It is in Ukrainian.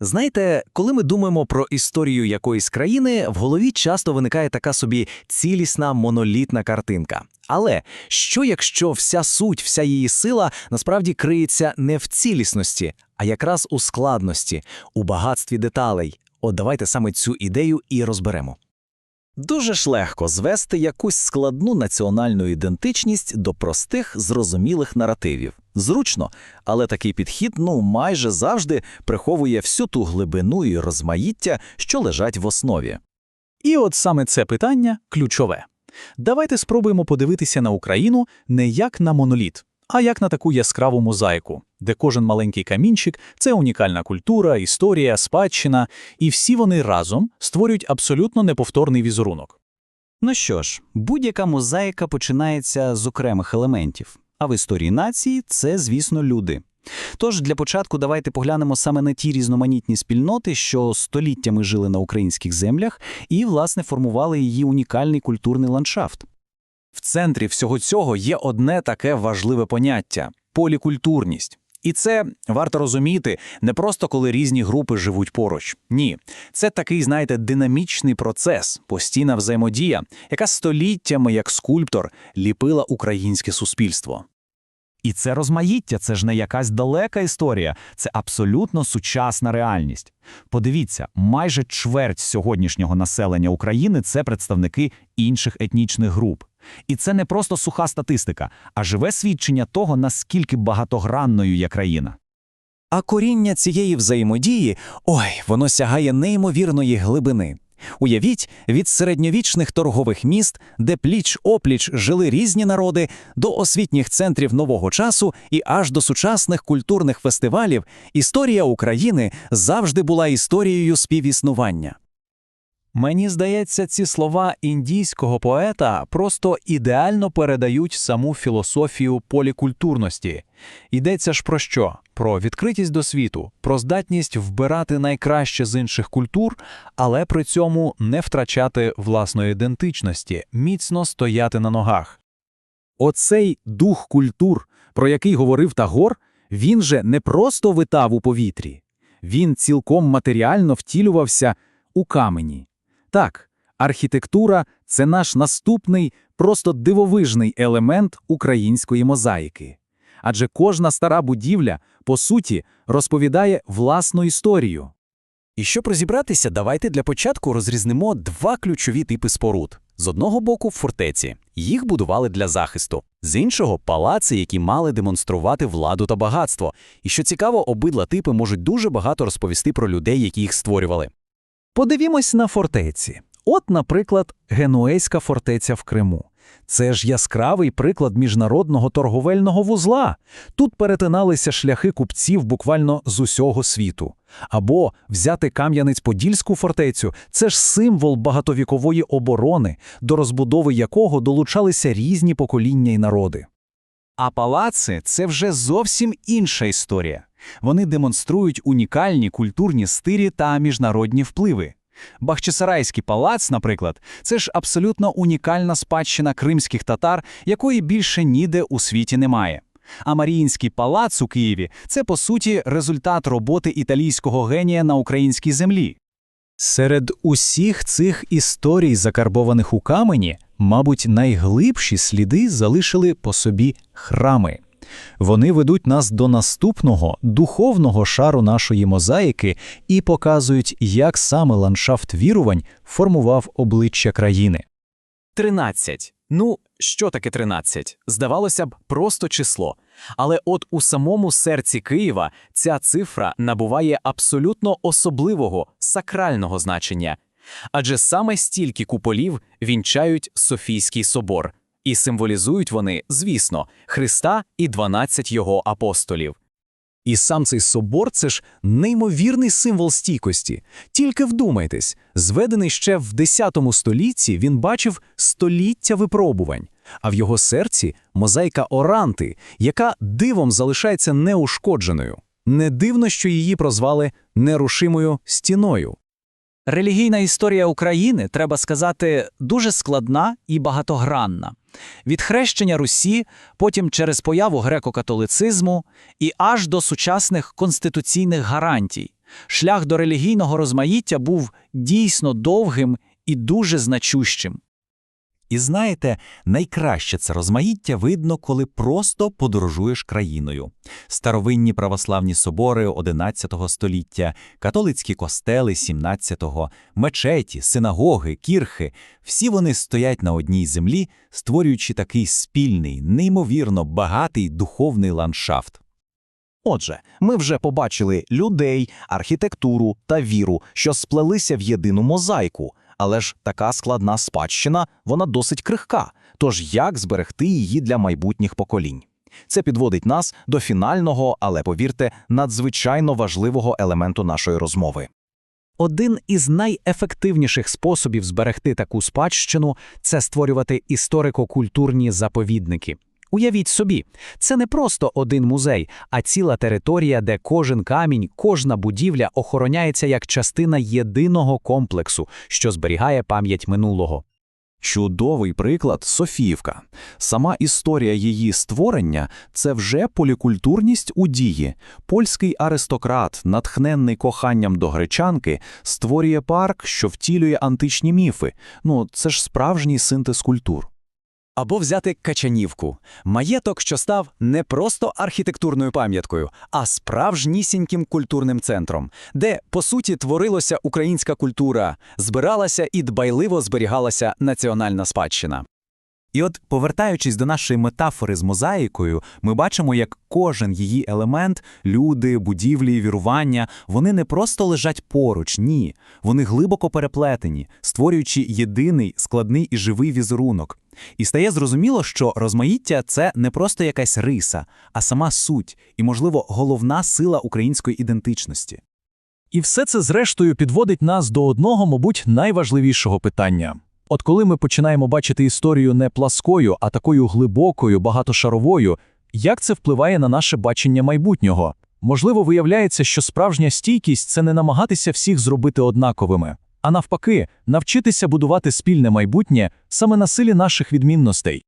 Знаєте, коли ми думаємо про історію якоїсь країни, в голові часто виникає така собі цілісна монолітна картинка. Але що якщо вся суть, вся її сила насправді криється не в цілісності, а якраз у складності, у багатстві деталей? От давайте саме цю ідею і розберемо. Дуже ж легко звести якусь складну національну ідентичність до простих, зрозумілих наративів. Зручно, але такий підхід ну майже завжди приховує всю ту глибину і розмаїття, що лежать в основі. І от саме це питання ключове. Давайте спробуємо подивитися на Україну не як на моноліт, а як на таку яскраву мозаїку, де кожен маленький камінчик це унікальна культура, історія, спадщина, і всі вони разом створюють абсолютно неповторний візерунок. Ну що ж, будь-яка мозаїка починається з окремих елементів, а в історії нації це, звісно, люди. Тож для початку давайте поглянемо саме на ті різноманітні спільноти, що століттями жили на українських землях і, власне, формували її унікальний культурний ландшафт. В центрі всього цього є одне таке важливе поняття полікультурність. І це варто розуміти не просто коли різні групи живуть поруч. Ні, це такий, знаєте, динамічний процес, постійна взаємодія, яка століттями, як скульптор, ліпила українське суспільство. І це розмаїття, це ж не якась далека історія, це абсолютно сучасна реальність. Подивіться, майже чверть сьогоднішнього населення України це представники інших етнічних груп. І це не просто суха статистика, а живе свідчення того, наскільки багатогранною є країна. А коріння цієї взаємодії, ой, воно сягає неймовірної глибини. Уявіть, від середньовічних торгових міст, де пліч-опліч жили різні народи, до освітніх центрів нового часу і аж до сучасних культурних фестивалів, історія України завжди була історією співіснування. Мені здається, ці слова індійського поета просто ідеально передають саму філософію полікультурності. Йдеться ж про що? Про відкритість до світу, про здатність вбирати найкраще з інших культур, але при цьому не втрачати власної ідентичності, міцно стояти на ногах. Оцей дух культур, про який говорив Тагор, він же не просто витав у повітрі, він цілком матеріально втілювався у камені. Так, архітектура це наш наступний, просто дивовижний елемент української мозаїки. Адже кожна стара будівля, по суті, розповідає власну історію. І щоб розібратися, давайте для початку розрізнимо два ключові типи споруд. З одного боку фортеці. Їх будували для захисту. З іншого палаци, які мали демонструвати владу та багатство. І що цікаво, обидва типи можуть дуже багато розповісти про людей, які їх створювали. Подивімось на фортеці. От, наприклад, Генуейська фортеця в Криму. Це ж яскравий приклад міжнародного торговельного вузла. Тут перетиналися шляхи купців буквально з усього світу. Або взяти Кам'янець-Подільську фортецю це ж символ багатовікової оборони, до розбудови якого долучалися різні покоління й народи. А палаци це вже зовсім інша історія. Вони демонструють унікальні культурні стилі та міжнародні впливи. Бахчисарайський палац, наприклад, це ж абсолютно унікальна спадщина кримських татар, якої більше ніде у світі немає. А Маріїнський палац у Києві це по суті результат роботи італійського генія на українській землі. Серед усіх цих історій, закарбованих у камені, мабуть, найглибші сліди залишили по собі храми. Вони ведуть нас до наступного духовного шару нашої мозаїки і показують, як саме ландшафт вірувань формував обличчя країни. 13. Ну, що таке 13? Здавалося б, просто число. Але от у самому серці Києва ця цифра набуває абсолютно особливого сакрального значення. Адже саме стільки куполів вінчають Софійський собор, і символізують вони, звісно, Христа і 12 його апостолів. І сам цей собор це ж неймовірний символ стійкості. Тільки вдумайтесь, зведений ще в X столітті, він бачив століття випробувань, а в його серці мозаїка Оранти, яка дивом залишається неушкодженою. Не дивно, що її прозвали нерушимою стіною. Релігійна історія України, треба сказати, дуже складна і багатогранна. Від хрещення Русі, потім через появу греко-католицизму і аж до сучасних конституційних гарантій. Шлях до релігійного розмаїття був дійсно довгим і дуже значущим. І знаєте, найкраще це розмаїття видно, коли просто подорожуєш країною. Старовинні православні собори XI століття, католицькі костели XVII, мечеті, синагоги, кірхи – всі вони стоять на одній землі, створюючи такий спільний, неймовірно багатий духовний ландшафт. Отже, ми вже побачили людей, архітектуру та віру, що сплелися в єдину мозаїку. Але ж така складна спадщина, вона досить крихка. Тож як зберегти її для майбутніх поколінь? Це підводить нас до фінального, але повірте, надзвичайно важливого елементу нашої розмови. Один із найефективніших способів зберегти таку спадщину це створювати історико-культурні заповідники. Уявіть собі, це не просто один музей, а ціла територія, де кожен камінь, кожна будівля охороняється як частина єдиного комплексу, що зберігає пам'ять минулого. Чудовий приклад Софіївка. Сама історія її створення – це вже полікультурність у дії. Польський аристократ, натхненний коханням до гречанки, створює парк, що втілює античні міфи. Ну, це ж справжній синтез культур. Або взяти Качанівку – маєток, що став не просто архітектурною пам'яткою, а справжнісіньким культурним центром, де, по суті, творилася українська культура, збиралася і дбайливо зберігалася національна спадщина. І от, повертаючись до нашої метафори з мозаїкою, ми бачимо, як кожен її елемент, люди, будівлі, вірування, вони не просто лежать поруч, ні. Вони глибоко переплетені, створюючи єдиний, складний і живий візерунок. І стає зрозуміло, що розмаїття – це не просто якась риса, а сама суть і, можливо, головна сила української ідентичності. І все це, зрештою, підводить нас до одного, мабуть, найважливішого питання. От коли ми починаємо бачити історію не пласкою, а такою глибокою, багатошаровою, як це впливає на наше бачення майбутнього? Можливо, виявляється, що справжня стійкість це не намагатися всіх зробити однаковими, а навпаки, навчитися будувати спільне майбутнє саме на силі наших відмінностей.